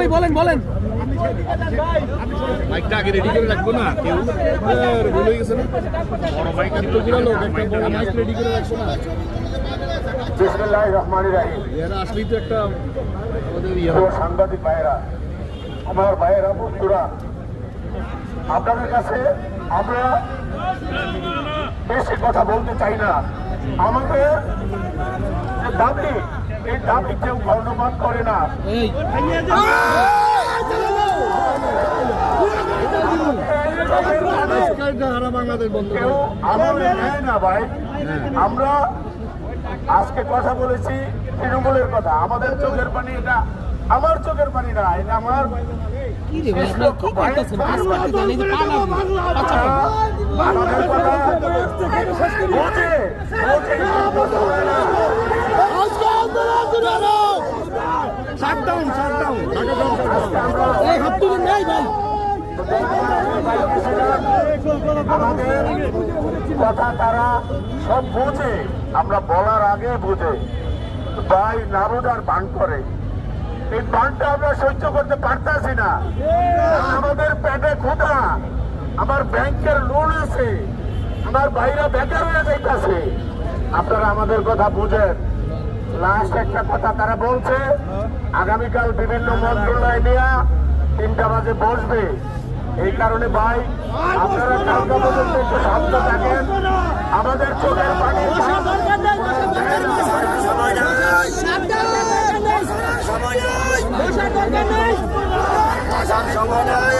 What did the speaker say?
ভাই বলেন বলেন। মাইকটা আগে রেডি করে রাখব না? কেউ? ভুল হয়ে গেছে না? বড় মাইক তো ঘুরালো একটা বড় মাইক রেডি করে রাখব না? বিসমুল্লাহ রহমান রাহিম এরা আসলেই তো একটা আমাদের ইয়ে সাংবাদিক আমার ভাইয়েরা বন্ধুরা আপনাদের কাছে আমরা বেশি কথা বলতে চাই না। আমাদের দাবি এই দাবি কেউ কর্ণপাত করে না। কেউ আমলে নেয় না ভাই। আমরা আজকে কথা বলেছি তৃণমূলের কথা। আমাদের চোখের পানি এটা আমার চোখের পানি না এটা আমার কি রে ভাই আপনারা কি করতেছেন পাঁচ পার্টি জানি যে পালা আচ্ছা আমাদের কথা বোঝে বোঝে কথা বলে না। শাটডাউন শাটডাউন আজকে আমরা এই হাত তুলেন নাই ভাই আমাদের কথা তারা সব আমরা বলার আগে ভাই নারুদার বান করে। এই বানটা আমরা সহ্য করতে পারতাছি না। আমাদের পেটে ক্ষুধা, আমার ব্যাংকের লোন আছে, আমার ভাইরা বেকার হয়ে যাইতাছে। আপনারা আমাদের কথা বুঝেন। লাস্ট একটা কথা তারা বলছে, আগামীকাল বিভিন্ন মন্ত্রণালয় নিয়ে তিনটা বাজে বসবে। এই কারণে ভাই আপনারা কালকা পর্যন্ত একটু শান্ত থাকেন। আমাদের চোখের পানি সময় নাই।